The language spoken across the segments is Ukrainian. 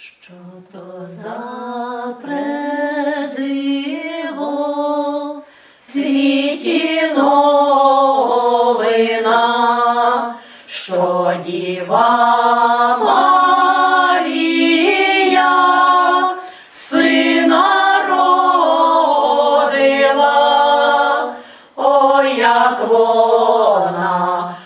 Що то за предиво світі новина, що діва Марія сина родила, ой, як вона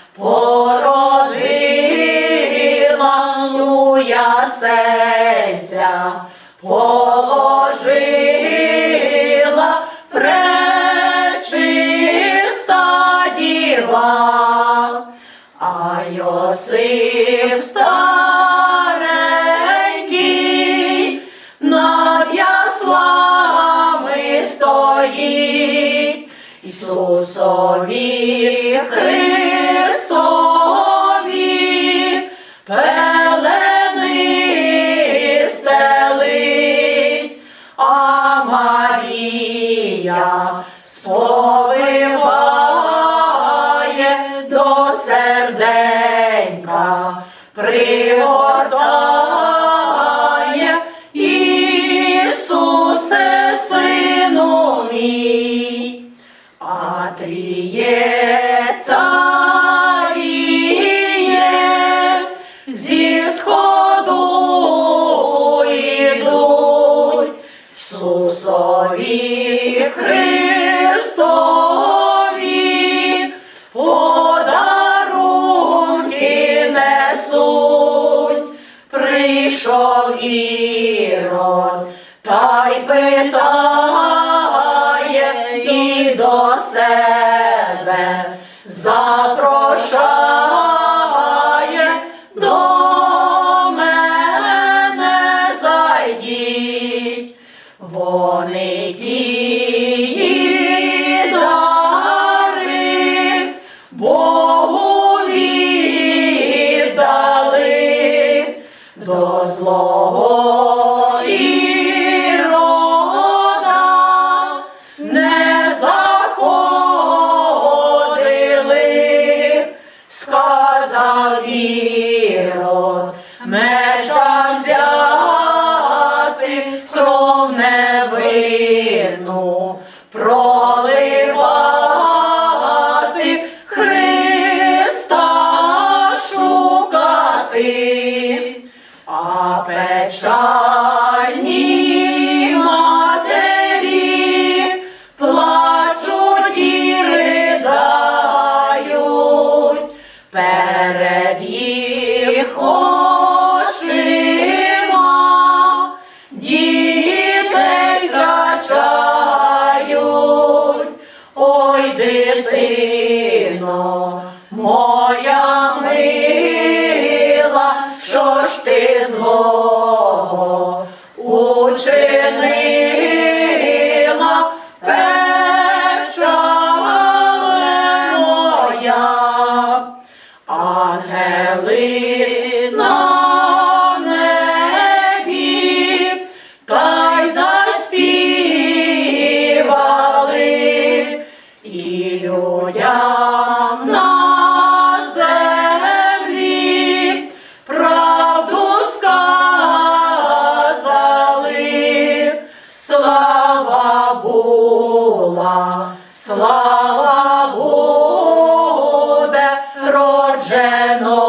Йосип старенький над яслами стоїть, Ісусові Христові пригортає Ісусе, сину мій, а тріє царіє, зі сходу ідуть, Ісусові Христові прийшов Ірод, та й питає і до себе до злого печальні матері плачуть і ридають. Перед їх очима дітей зрачають, ой, дитино, моя мила, що ж ти злого Hashem